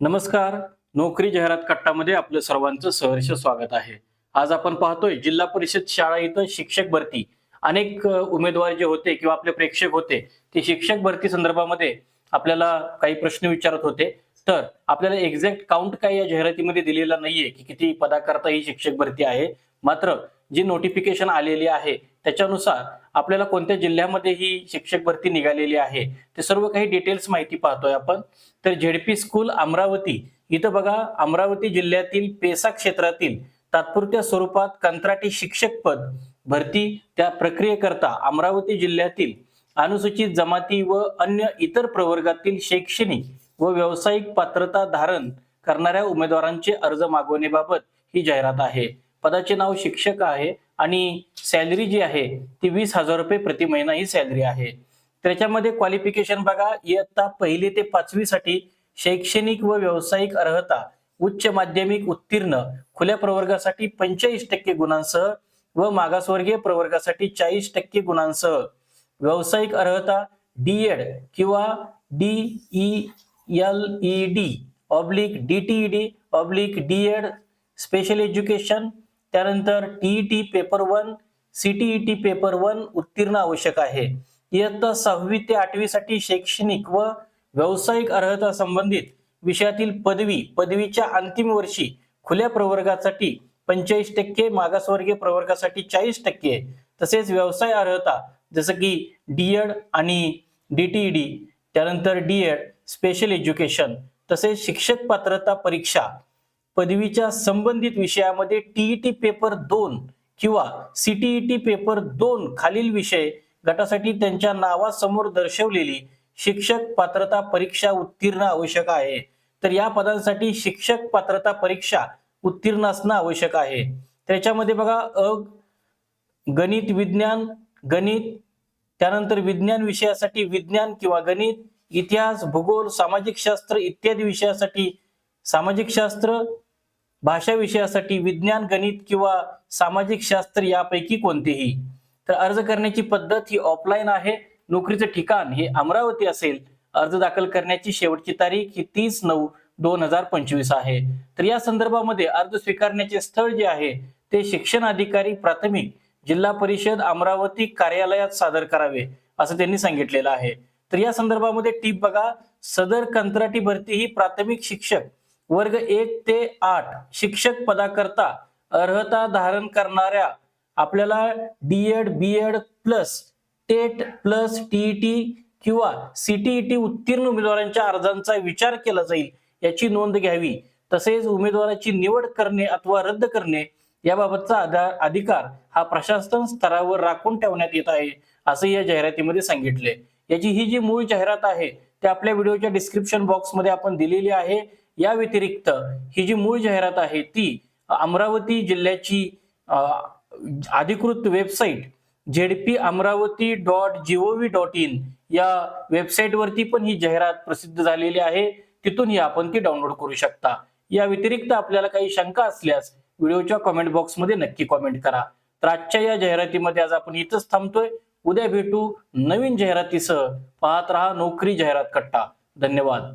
नमस्कार. नोकरी जाहिरात कट्टामध्ये आपलं सर्वांचं सहर्ष स्वागत आहे. आज आपण पाहतोय जिल्हा परिषद शाळा इथं शिक्षक भरती. अनेक उमेदवार जे होते किंवा आपले प्रेक्षक होते ते शिक्षक भरती संदर्भामध्ये आपल्याला काही प्रश्न विचारत होते. तर आपल्याला एक्झॅक्ट काउंट काय या जाहिरातीमध्ये दिलेला नाहीये की किती पदाकरता ही शिक्षक भरती आहे. मात्र जी नोटिफिकेशन आलेली आहे त्याच्यानुसार आपल्याला कोणत्या जिल्ह्यामध्ये ही शिक्षक भरती निघालेली आहे ते सर्व काही डिटेल्स माहिती पाहतोय आपण. तर झेडपी स्कूल अमरावती इथं बघा अमरावती जिल्ह्यातील पेसा क्षेत्रातील तात्पुरत्या स्वरूपात कंत्राटी शिक्षक पद भरती त्या प्रक्रियेकरता अमरावती जिल्ह्यातील अनुसूचित जमाती व अन्य इतर प्रवर्गातील शैक्षणिक व व्यावसायिक पात्रता धारण करणाऱ्या उमेदवारांचे अर्ज मागवण्याबाबत ही जाहिरात आहे. पदाचे नाव शिक्षक आहे आणि सॅलरी जी आहे ती वीस हजार रुपये प्रति महिना ही सॅलरी आहे. त्याच्यामध्ये क्वालिफिकेशन बघा इयत्ता पहिली ते पाचवी साठी शैक्षणिक व व्यावसायिक अर्हता उच्च माध्यमिक उत्तीर्ण खुल्या प्रवर्गासाठी पंचेचाळीस टक्के गुणांसह व मागासवर्गीय प्रवर्गासाठी चाळीस टक्के गुणांसह. व्यावसायिक अर्हता डी एड किंवा D E L E D oblique D T E D oblique D Ed special education त्यानंतर TET paper one CTET paper one उत्तीर्ण आवश्यक आहे. इयत्ता सहावी ते आठवी साठी शैक्षणिक व व्यावसायिक अर्हता संबंधित विषयातील पदवी पदवीच्या अंतिम वर्षी खुल्या प्रवर्गासाठी पंचेचाळीस टक्के मागासवर्गीय प्रवर्गासाठी चाळीस टक्के तसेच व्यवसाय अर्हता जसं की डीएड आणि डीटीईडी त्यानंतर डीएड स्पेशल एज्युकेशन तसेच शिक्षक पात्रता परीक्षा पदवीच्या संबंधित विषयामध्ये टीईटी पेपर दोन किंवा सीटीईटी पेपर दोन खालील विषय गटासाठी त्यांच्या नावासमोर दर्शवलेली शिक्षक पात्रता परीक्षा उत्तीर्ण आवश्यक आहे. तर या पदांसाठी शिक्षक पात्रता परीक्षा उत्तीर्ण असणं आवश्यक आहे. त्याच्यामध्ये बघा अ गणित विज्ञान गणित त्यानंतर विज्ञान विषयासाठी विज्ञान किंवा गणित इतिहास भूगोल सामाजिक शास्त्र इत्यादी विषयासाठी सामाजिक शास्त्र भाषा विषयासाठी विज्ञान गणित किंवा सामाजिक शास्त्र यापैकी कोणतेही? तर अर्ज करण्याची पद्धत ही ऑफलाईन आहे. नोकरीचं ठिकाण हे अमरावती असेल. अर्ज दाखल करण्याची शेवटची तारीख ही तीस नऊ दोन हजार पंचवीस आहे. तर या संदर्भामध्ये अर्ज स्वीकारण्याचे स्थळ जे आहे ते शिक्षण अधिकारी प्राथमिक जिल्हा परिषद अमरावती कार्यालयात सादर करावे असं त्यांनी सांगितलेलं आहे. तर या संदर्भामध्ये टीप बघा. सदर कंत्राटी भरती ही प्राथमिक शिक्षक वर्ग एक ते आठ शिक्षक पदाकरता अर्हता धारण करणाऱ्या आपल्याला D Ed B Ed plus TET plus TET किंवा सीटीईटी उत्तीर्ण उमेदवारांच्या अर्जांचा विचार केला जाईल याची नोंद घ्यावी. तसेच उमेदवाराची निवड करणे अथवा रद्द करणे याबाबतचा आधार अधिकार हा प्रशासन स्तरावर राखून ठेवण्यात येत आहे असं या जाहिरातीमध्ये सांगितले. याची ही जी मूळ जाहिरात आहे ते आपल्या व्हिडिओच्या डिस्क्रिप्शन बॉक्समध्ये आपण दिलेली आहे. या व्यतिरिक्त ही जी मूळ जाहिरात आहे ती अमरावती जिल्ह्याची अधिकृत website ZP Amravati dot G O V dot in या वेबसाईटवरती पण ही जाहिरात प्रसिद्ध झालेली आहे. तिथूनही आपण ती डाउनलोड करू शकता. या व्यतिरिक्त आपल्याला काही शंका असल्यास व्हिडिओच्या कमेंट बॉक्समध्ये नक्की कमेंट करा. तर आजच्या या जाहिरातीमध्ये आज आपण इथंच थांबतोय. उद्या भेटू नवीन जाहिरातीसह. पाहत रहा नोकरी जाहिरात कट्टा. धन्यवाद.